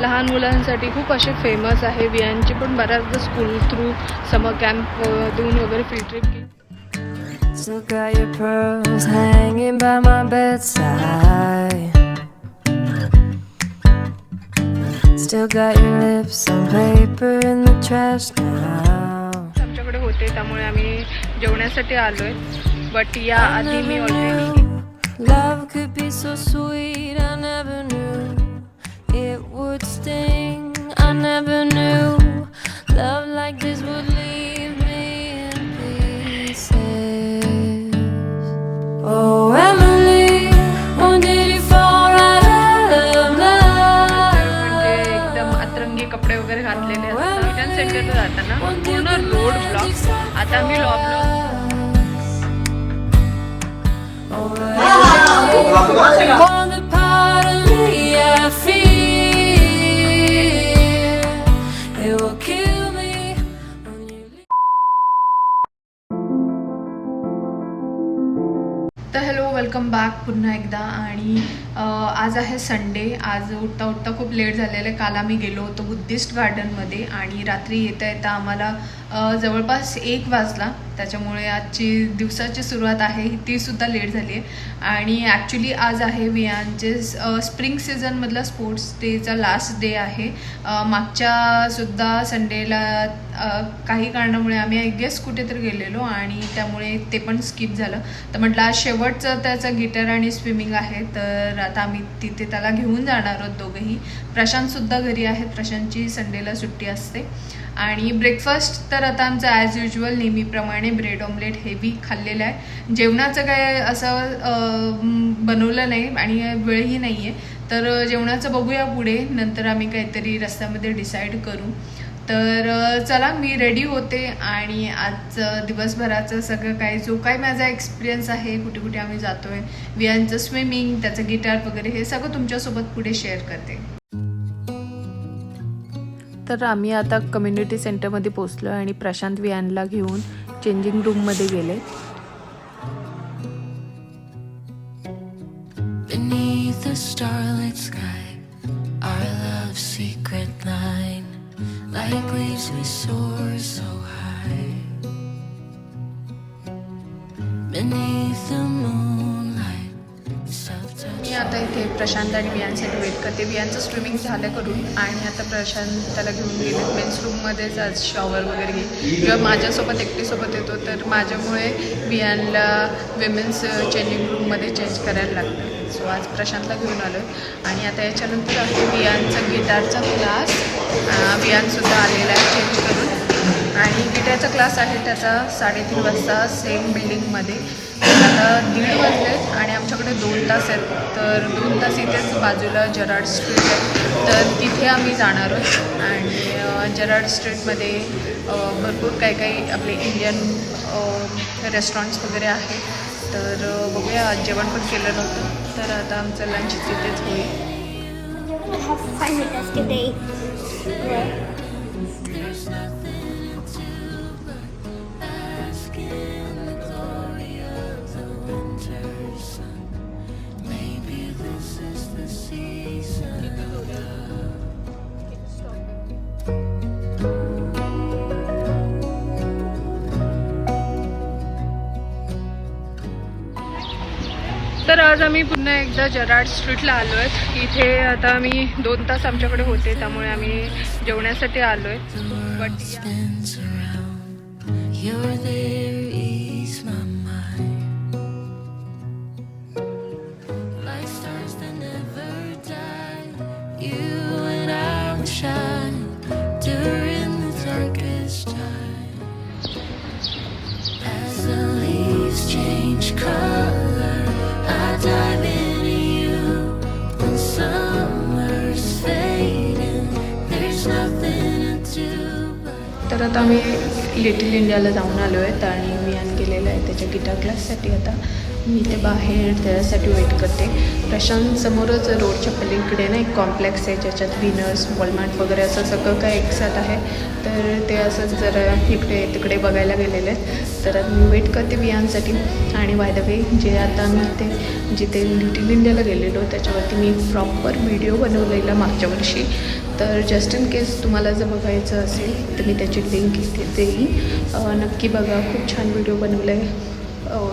लहान मुलांसाठी खूप असे फेमस आहे वियांची पण बऱ्याचदा स्कूल थ्रू समर कॅम्प देऊन वगैरे free trip Still got your pearls hanging by my bedside. Still got your lips on paper in the trash now. आमच्याकडे होते त्यामुळे आम्ही जेवण्यासाठी आलो आहे बट या आधी मी already Love could be so sweet, I never knew would sting. I never knew love like this would leave me in pieces. Oh, Emily, when did you fall out of म्हणजे love? एकदम अतरंगी कपडे वगैरे घातलेले असतात return सेंटरला जाताना पूर्ण रोड ब्लॉक आता आम्ही लॉ पुन्हा एकदा आणि आज आहे संडे आज उठता उठता खूप लेट झालेलं आहे. काल आम्ही गेलो होतो बुद्धिस्ट गार्डनमध्ये आणि रात्री येता येता आम्हाला जवळपास एक वाजला. त्याच्यामुळे आजची दिवसाची सुरुवात आहे तीसुद्धा लेट झाली आहे आणि ॲक्च्युली आज आहे वियांचे स्प्रिंग सीझनमधला स्पोर्ट्स डेचा लास्ट डे आहे. मागच्यासुद्धा मागच्या सुद्धा संडेला काही कारणामुळे आम्ही आय गेस कुठेतरी गेलेलो आणि त्यामुळे ते पण स्किप झालं. तर म्हटलं आज शेवटचं त्याचं गिटार आणि स्विमिंग आहे तर आता आम्ही तिथे त्याला घेऊन जाणार आहोत दोघंही. प्रशांतसुद्धा घरी आहेत प्रशांतची संडेला सुट्टी असते. आणि ब्रेकफास्ट तर आता आमचं ॲज युजल नेहमीप्रमाणे ब्रेड ऑमलेट हेवी खाल्लेलं आहे. जेवणाचं काय असं बनवलं नाही आणि वेळही नाही आहे तर जेवणाचं बघूया पुढे. नंतर आम्ही काहीतरी रस्त्यामध्ये डिसाईड करू. तर चला मी रेडी होते आणि आजचं दिवसभराचं सगळं काही जो काय माझा एक्सपिरियन्स आहे कुठे कुठे आम्ही जातोय वियांचं स्विमिंग त्याचं गिटार वगैरे हे सगळं तुमच्यासोबत पुढे शेअर करते. तर आम्ही आता कम्युनिटी सेंटरमध्ये पोचलो आणि प्रशांत व्यानला घेऊन चेंजिंग रूममध्ये गेले. Beneath the moon मी आता इथे प्रशांत आणि बियांसाठी वेट करते बियांचं स्विमिंग झालं करून आणि आता प्रशांत त्याला घेऊन गेले. मेन्स रूममध्येच आज शॉवर वगैरे घे. किंवा माझ्यासोबत एकटीसोबत येतो तर माझ्यामुळे बियांला विमेन्स चेंजिंग रूममध्ये चेंज करायला लागतं. सो आज प्रशांतला घेऊन आलो आणि आता याच्यानंतर आहे बियांचा गिटारचा क्लास बियांसुद्धा आलेला आहे चेंज करून. आणि गिटारचा क्लास आहे त्याचा साडेतीन वाजता सेम बिल्डिंगमध्ये आता दीड वाजलेत आणि आमच्याकडे दोन तास आहेत. तर दोन तास इथेच बाजूला जराड स्ट्रीट आहे. तर तिथे आम्ही जाणार आहोत. आणि जराड स्ट्रीटमध्ये भरपूर काही काही आपले इंडियन रेस्टॉरंट्स वगैरे आहेत. तर बघूया आज जेवण पण केलं नव्हतं. तर आता आमचं लंच तिथेच होईल. तर आज आम्ही पुन्हा एकदा जराड स्ट्रीटला आलो आहे इथे आता आम्ही दोन तास आमच्याकडे होते त्यामुळे आम्ही जेवण्यासाठी आलो आहे बट परत आता आम्ही लिटिल इंडियाला जाऊन आलो आहेत आणि वियान गेलेलं आहे त्याच्या गिटार क्लाससाठी आता. मी ते बाहेर त्याच्यासाठी वेट करते. प्रशांत समोरच रोडच्या पलीकडे ना एक कॉम्प्लेक्स आहे ज्याच्यात विनर्स वॉलमार्ट वगैरे असं सगळं काय एकसाथ आहे. तर ते असंच जरा इकडे तिकडे बघायला गेलेले आहेत. तर मी वेट करते वियांसाठी आणि वाय द वे जे आता मी ते जिथे लिटिल इंडियाला गेलेलो त्याच्यावरती मी प्रॉपर व्हिडिओ बनवलेला मागच्या वर्षी. तर जस्ट इन केस तुम्हाला जर बघायचं असेल तर मी त्याची लिंक इथे देईन. नक्की बघा खूप छान व्हिडिओ बनवला आहे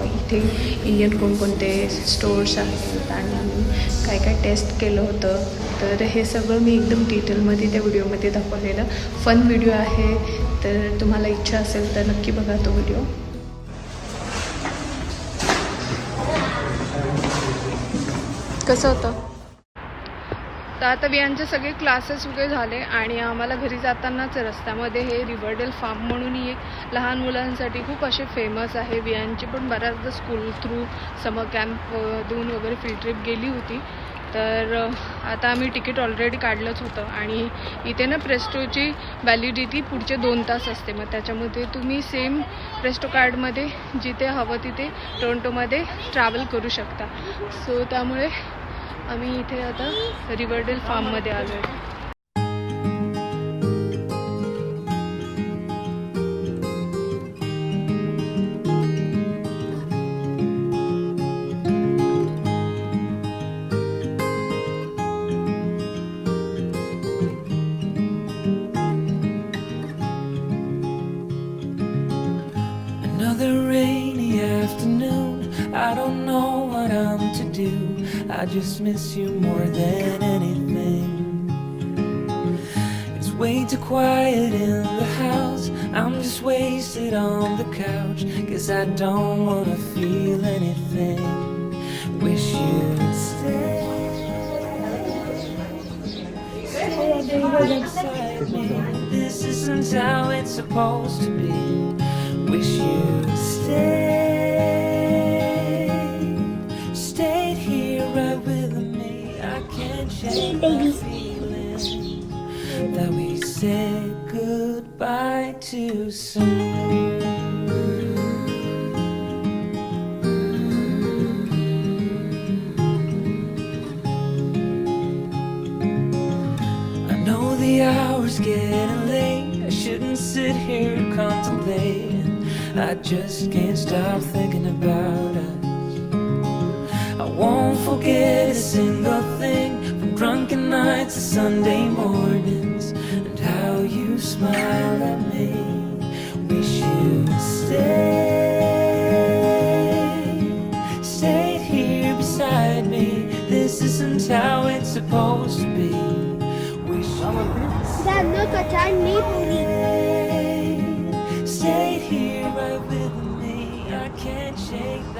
इथे इंडियन कोणकोणते स्टोर्स आहेत आणि आम्ही काय काय टेस्ट केलं होतं. तर हे सगळं मी एकदम डिटेलमध्ये त्या व्हिडिओमध्ये दाखवलेलं. फन व्हिडिओ आहे. तर तुम्हाला इच्छा असेल तर नक्की बघा तो व्हिडिओ कसं होतं? तर आता बियांचे सगळे क्लासेस वगैरे झाले आणि आम्हाला घरी जातानाच रस्त्यामध्ये हे रिव्हरडेल फार्म म्हणूनही एक लहान मुलांसाठी खूप असे फेमस आहे. बियांची पण बऱ्याचदा स्कूल थ्रू समर कॅम्प देऊन वगैरे फील्ड ट्रिप गेली होती. तर आता आम्ही तिकीट ऑलरेडी काढलंच होतं आणि इथे ना प्रेस्टोची व्हॅलिडिटी पुढचे दोन तास असते. मग त्याच्यामध्ये तुम्ही सेम प्रेस्टो कार्डमध्ये जिथे हवं तिथे टोरंटोमध्ये ट्रॅव्हल करू शकता. सो त्यामुळे आम्ही इथे आता रिव्हरडेल फार्ममध्ये आलो आहे. Just miss you more than anything. It's way too quiet in the house. I'm just wasted on the couch. Cause I don't wanna feel anything. Wish you'd stay. Beside me. This isn't how it's supposed to be. Wish you'd stay. Feeling that we said goodbye too soon. I know the hour's getting late. I shouldn't sit here contemplating. I just can't stop thinking about us. I won't forget a single thing drunken nights to Sunday mornings and how you smile at me. Wish you'd stay, stayed here beside me. This isn't how it's supposed to be. Wish you'd a stay, here right with me. I can't shake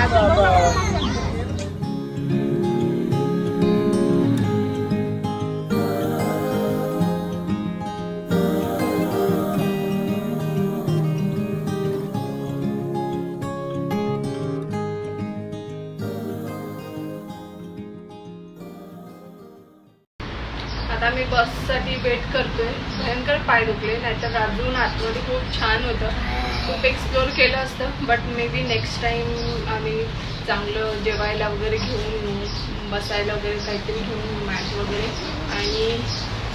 आता wait करतोय. भयंकर पाय दुखले. नाहीतर अजून आतमध्ये खूप छान होतं. खूप एक्सप्लोअर केलं असतं. But may be next time आम्ही चांगलं जेवायला वगैरे घेऊन येऊ. बसायला वगैरे काहीतरी घेऊन मॅच वगैरे. आणि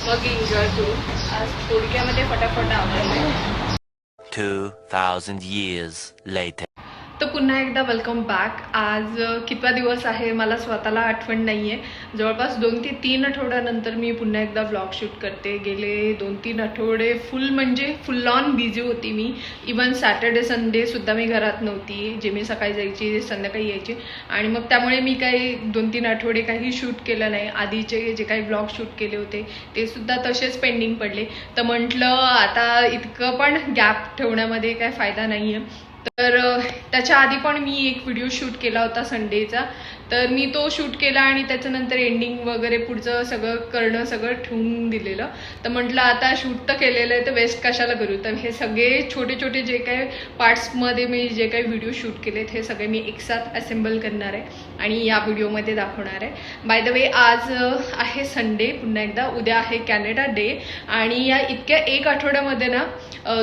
मग एन्जॉय करू. आज थोडक्यामध्ये फटाफट आवडलं 2,000 years later. तर पुन्हा एकदा वेलकम बॅक आज कितवा दिवस आहे मला स्वतःला आठवण नाही आहे जवळपास दोन ते तीन आठवड्यानंतर मी पुन्हा एकदा व्लॉग शूट करते. गेले दोन तीन आठवडे फुल म्हणजे फुल ऑन बिझी होती मी. इवन सॅटर्डे संडेसुद्धा मी घरात नव्हती. जे मी सकाळी जायची संध्याकाळी यायची. आणि मग त्यामुळे मी काही दोन तीन आठवडे काही शूट केलं नाही. आधीचे जे काही ब्लॉग शूट केले होते ते सुद्धा तसेच पेंडिंग पडले. तर म्हटलं आता इतकं पण गॅप ठेवण्यामध्ये काय फायदा नाही आहे तर त्याच्या आधी पण मी एक व्हिडिओ शूट केला होता संडेचा. तर मी तो शूट केला आणि त्याच्यानंतर एंडिंग वगैरे पुढचं सगळं करणं सगळं ठेवून दिलेलं. तर म्हटलं आता शूट तर केलेलं आहे तर वेस्ट कशाला करू? तर हे सगळे छोटे छोटे जे काही पार्ट्समध्ये मी जे काही व्हिडिओ शूट केलेत हे सगळे मी एकसाथ असेंबल करणार आहे. आणि या व्हिडिओमध्ये दाखवणार आहे. बाय द वे आज आहे संडे पुन्हा एकदा. उद्या आहे कॅनेडा डे आणि या इतक्या एक आठवड्यामध्ये ना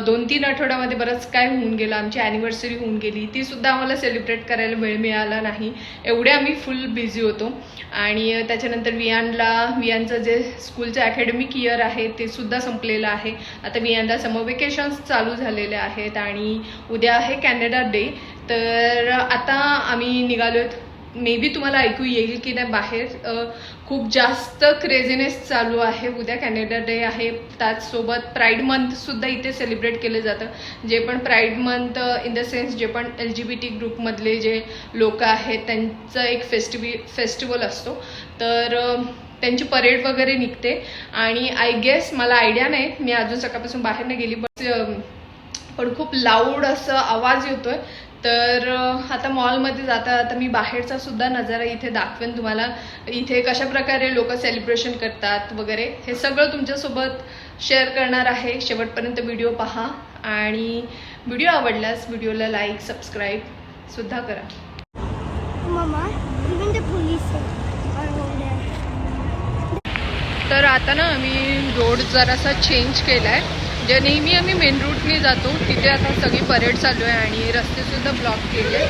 दोन तीन आठवड्यामध्ये बरंच काय होऊन गेलं. आमची ॲनिव्हर्सरी होऊन गेली. ती सुद्धा आम्हाला सेलिब्रेट करायला वेळ मिळाला नाही. एवढे आम्ही फुल बिझी होतो. आणि त्याच्यानंतर वियानला वियानचं जे स्कूलचं अकॅडमिक इयर आहे ते सुद्धा संपलेलं आहे. आता वियानला समर वेकेशन्स चालू झालेले आहेत. आणि उद्या आहे कॅनडा डे तर आता आम्ही निघालोत मे बी तुम्हाला ऐकू येईल की नाही बाहेर. खूप जास्त क्रेझीनेस चालू आहे. उद्या कॅनडा डे आहे. त्याचसोबत प्राईड मंथसुद्धा इथे सेलिब्रेट केलं जातं. जे पण pride month in the sense जे पण एल जी बी टी ग्रुपमधले जे लोक आहेत त्यांचं एक फेस्टिवि फेस्टिवल असतो. तर त्यांची परेड वगैरे निघते. आणि आय गेस मला आयडिया नाही. मी अजून सकाळपासून बाहेर नाही गेली बट पण खूप लाऊड असं आवाज येतोय. तर आता मॉलमध्ये जाता आता मी बाहेरचा सुद्धा नजारा इथे दाखवेन तुम्हाला. इथे कशा प्रकारे लोक सेलिब्रेशन करतात वगैरे हे सगळं तुमच्यासोबत शेअर करणार आहे. शेवटपर्यंत व्हिडिओ पहा आणि व्हिडिओ आवडल्यास व्हिडिओला लाईक सबस्क्राईब सुद्धा करा. तर आता ना आम्ही रोड जरासा चेंज केला आहे म्हणजे नेहमी आम्ही मेन रूटने जातो. तिथे आता सगळी परेड चालू आहे आणि रस्तेसुद्धा ब्लॉक केले.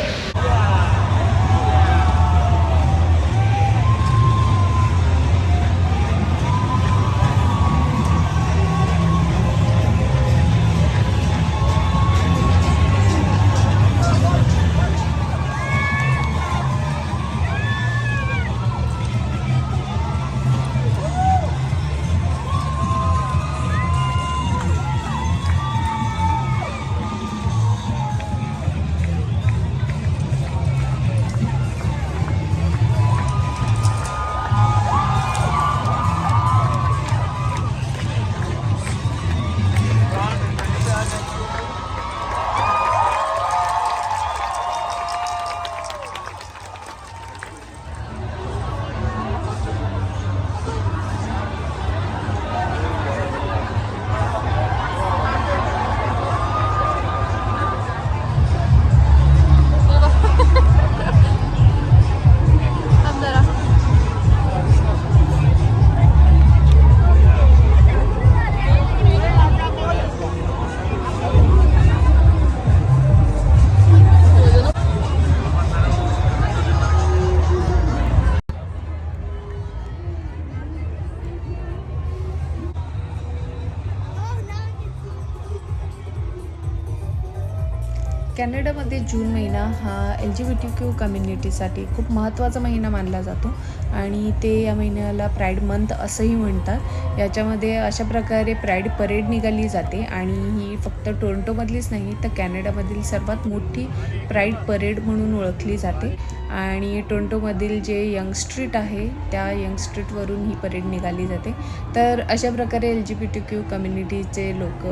कॅनडामध्ये जून महिना हा L G B T Q कम्युनिटीसाठी खूप महत्त्वाचा महिना मानला जातो आणि ते या महिन्याला प्राईड मंथ असंही म्हणतात. याच्यामध्ये अशा प्रकारे प्राईड परेड निघाली जाते आणि ही फक्त टोरंटोमधलीच नाही तर कॅनडामधील सर्वात मोठी प्राईड परेड म्हणून ओळखली जाते. आणि टोंटोमधील जे यंग स्ट्रीट आहे त्या यंग स्ट्रीटवरून ही परेड निघाली जाते. तर अशा प्रकारे L G B T Q कम्युनिटीचे लोक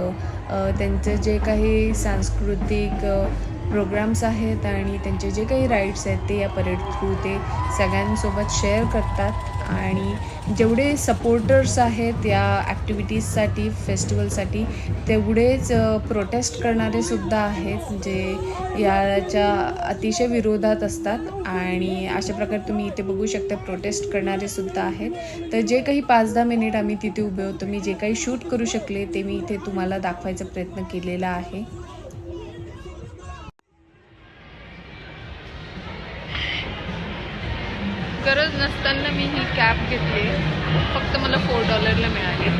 त्यांचं जे काही सांस्कृतिक प्रोग्राम्स आहेत आणि त्यांचे जे काही राईट्स आहेत ते या परेड थ्रू ते सगळ्यांसोबत शेअर करतात आणि जेवढे सपोर्टर्स आहेत या ॲक्टिव्हिटीजसाठी फेस्टिवलसाठी तेवढेच प्रोटेस्ट करणारे सुद्धा आहेत जे याच्या अतिशय विरोधात असतात. आणि अशा प्रकारे तुम्ही इथे बघू शकता प्रोटेस्ट करणारे सुद्धा आहेत. तर जे काही पाच दहा मिनिट आम्ही तिथे उभे होतो मी जे काही शूट करू शकले ते मी इथे तुम्हाला दाखवायचा प्रयत्न केलेला आहे. गरज नसताना मी ही कॅब घेतली. फक्त मला फोर डॉलरला मिळाली.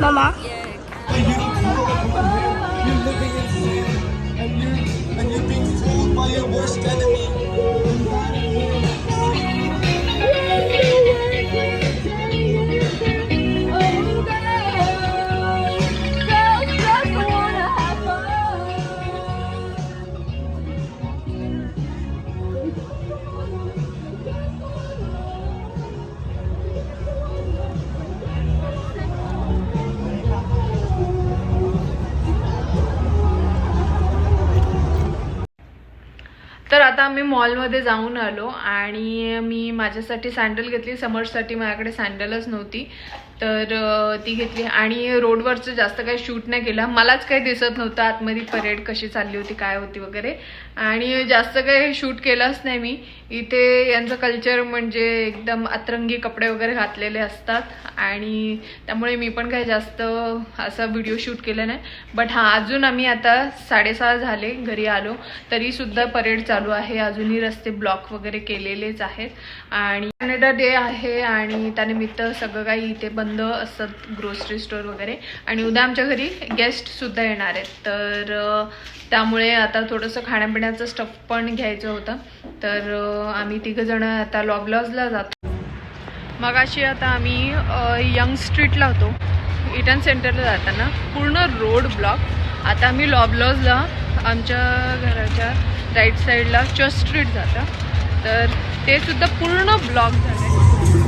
Mama. And you're being fooled by your worst enemy. मॉलमध्ये जाऊन आलो आणि मी माझ्यासाठी सँडल घेतली. समर्ससाठी माझ्याकडे सँडलच नव्हती. तर ती घेतली आणि रोडवरचं जास्त काही शूट नाही केलं. मलाच काही दिसत नव्हतं आतमध्ये परेड कशी चालली होती काय होती वगैरे. आणि जास्त काही शूट केलंच नाही मी. इथे यांचं कल्चर म्हणजे एकदम अतरंगी कपडे वगैरे घातलेले असतात आणि त्यामुळे मी पण काही जास्त असा व्हिडिओ शूट केला नाही. बट हां अजून आम्ही आता साडेसहा झाले घरी आलो. तरीसुद्धा परेड चालू आहे. अजूनही रस्ते ब्लॉक वगैरे केलेलेच आहेत. आणि कॅनडा डे आहे आणि त्यानिमित्त सगळं काही इथे बंद बंद असतात ग्रोसरी स्टोअर वगैरे. आणि उद्या आमच्या घरी गेस्टसुद्धा येणार आहेत. तर त्यामुळे आता थोडंसं खाण्यापिण्याचं स्टफ पण घ्यायचं होतं. तर आम्ही तिघंजणं आता लॉबलॉजला जातो. मग अशी आता आम्ही यंग स्ट्रीटला होतो. इटन सेंटरला जाताना. पूर्ण रोड ब्लॉक आता आम्ही लॉबलॉजला आमच्या घराच्या राईट साईडला चर्च स्ट्रीट जातं. तर ते सुद्धा पूर्ण ब्लॉक झालं आहे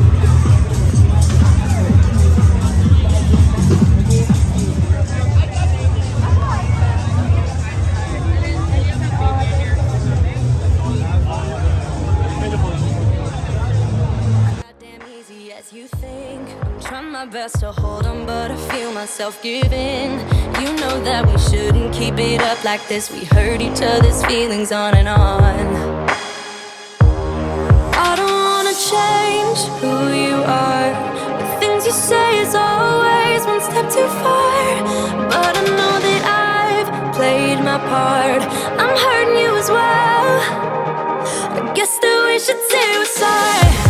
you think. I'm trying my best to hold on, but I feel myself giving. You know that we shouldn't keep it up like this. We hurt each other's feelings on and on. I don't wanna change who you are. The things you say is always one step too far. But I know that I've played my part. I'm hurting you as well. I guess that we should say we're.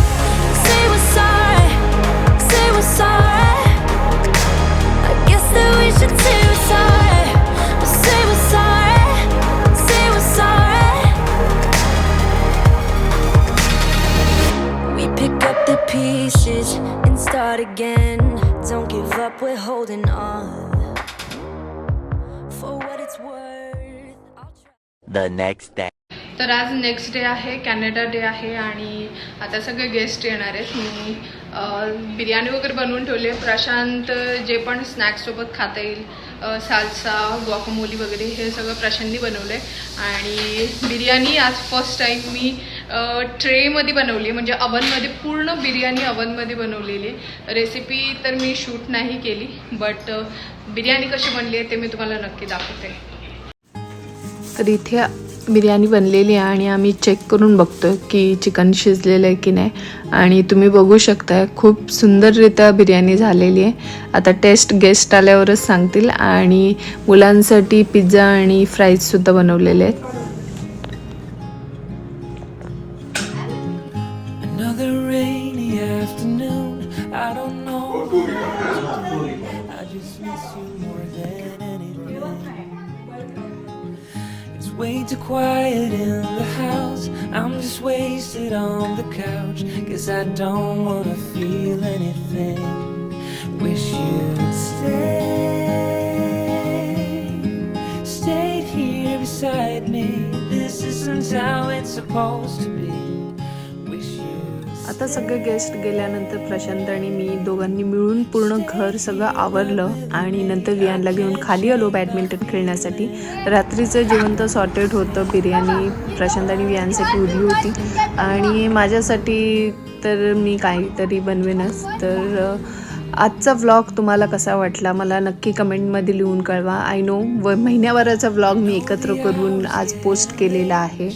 The next day तर आज next day आहे Canada day आहे आणि आता सगळे guest येणार आहेत. मी बिर्याणी वगैरे बनवून ठेवले प्रशांत जे पण स्नॅक्ससोबत खाता येईल सालसा गुआकामोली वगैरे हे सगळं प्रशांतनी बनवलं आहे. आणि बिर्याणी आज फर्स्ट टाईम मी ट्रेमध्ये बनवली म्हणजे अवनमध्ये पूर्ण बिर्याणी अवनमध्ये बनवलेली आहे. रेसिपी तर मी शूट नाही केली बट बिर्याणी कशी बनली आहे ते मी तुम्हाला नक्की दाखवते. तर इथे बिर्याणी बनलेली आहे आणि आम्ही चेक करून बघतोय की चिकन शिजलेलं आहे की नाही. आणि तुम्ही बघू शकताय खूप सुंदररित्या बिर्याणी झालेली आहे. आता टेस्ट गेस्ट आल्यावरच सांगतील आणि मुलांसाठी पिझ्झा आणि फ्राईजसुद्धा बनवलेले आहेत. I just miss you more than anything. Way too quiet in the house. I'm just wasted on the couch. Guess I don't wanna feel anything. Wish you'd stay. Stayed here beside me. This isn't how it's supposed to be. आता सगळे guest गेल्यानंतर प्रशांत आणि मी दोघांनी मिळून पूर्ण घर सगळं आवरलं आणि नंतर वियानला घेऊन खाली आलो बॅडमिंटन खेळण्यासाठी. रात्रीचं जेवण तर सॉर्टेड होतं बिर्याणी प्रशांत आणि वियानसाठी उरली होती. आणि माझ्यासाठी तर मी काहीतरी बनवेनच. तर आजचा व्लॉग तुम्हाला कसा वाटला मला नक्की कमेंटमध्ये लिहून कळवा. आय नो व महिन्याभराचा व्लॉग मी एकत्र करून आज पोस्ट केलेला आहे.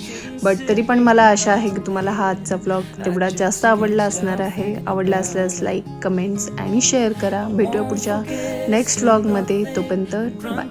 बट तरी पण मला आशा आहे की तुम्हाला हा आजचा ब्लॉग तेवढा जास्त आवडला असणार आहे. आवडला असल्यास लाईक कमेंट्स आणि शेअर करा. भेटूया पुढच्या नेक्स्ट ब्लॉगमध्ये तोपर्यंत बाय